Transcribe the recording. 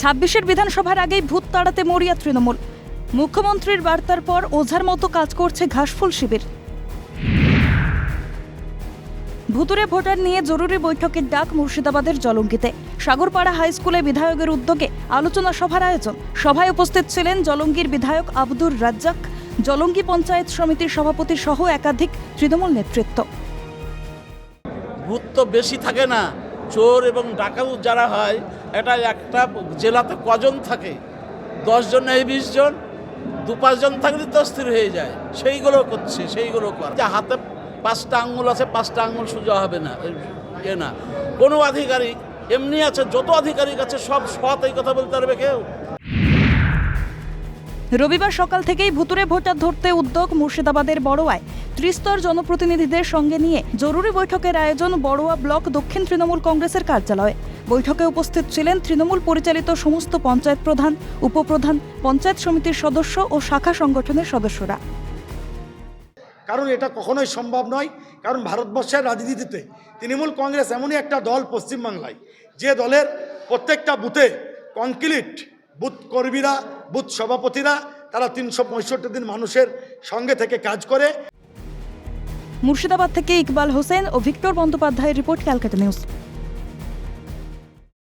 ছাব্বিশের বিধানসভার আগেই ভূত তাড়াতে মরিয়া তৃণমূল। মুখ্যমন্ত্রীর বার্তার পর ওঝার মতো কাজ করছে ঘাসফুল শিবির। ভুতুরে ভোটার নিয়ে জরুরি বৈঠকের ডাক মুর্শিদাবাদের জলঙ্গিতে। সাগরপাড়া হাই স্কুলে বিধায়কের উদ্যোগে আলোচনা সভার আয়োজন। সভায় উপস্থিত ছিলেন জলঙ্গির বিধায়ক আব্দুর রাজ্জাক, জলঙ্গি পঞ্চায়েত সমিতির সভাপতি সহ একাধিক তৃণমূল নেতৃত্ব। ভূত তো বেশি থাকে না। চোর এবং ডাকাত যারা হয় এটা একটা জেলাতে কজন থাকে? দশজন এই বিশ জন? দু পাঁচজন থাকলে তো স্থির হয়ে যায়। সেইগুলো করছে সেইগুলো কর। যে হাতে পাঁচটা আঙুল আছে, পাঁচটা আঙুল সোজা হবে না এ না। কোনো আধিকারিক, এমনি আছে, যত আধিকারিক আছে, সব সৎ এই কথা বলতে পারবে কেউ? রবিবার সকাল থেকেই ভুতুরে ভোটার ধরতে উদ্যোগ মুর্শিদাবাদের বড়োয়ায়। ত্রিস্তর জনপ্রতিনিধিদের সঙ্গে নিয়ে জরুরি বৈঠকের আয়োজন বড়োয়া ব্লক দক্ষিণ তৃণমূল কংগ্রেসের কার্যালয়ে। বৈঠকে উপস্থিত ছিলেন তৃণমূল পরিচালিত সমস্ত পঞ্চায়েত প্রধান, উপপ্রধান, পঞ্চায়েত সমিতির সদস্য ও শাখা সংগঠনের সদস্যরা। কারণ এটা কখনোই সম্ভব নয়, কারণ ভারতবর্ষের রাজনীতিতে তৃণমূল কংগ্রেস এমনই একটা দল পশ্চিমবাংলায়। যে দলের প্রত্যেকটা বুথে কনক্রিট বুথ কর্মীরা, বুথ সভাপতিরা, তারা তিনশো পঁয়ষট্টি দিন মানুষের সঙ্গে থেকে কাজ করে। মুর্শিদাবাদ থেকে ইকবাল হোসেন ও ভিক্টর বন্দ্যোপাধ্যায়ের রিপোর্ট ক্যালকাটা নিউজ।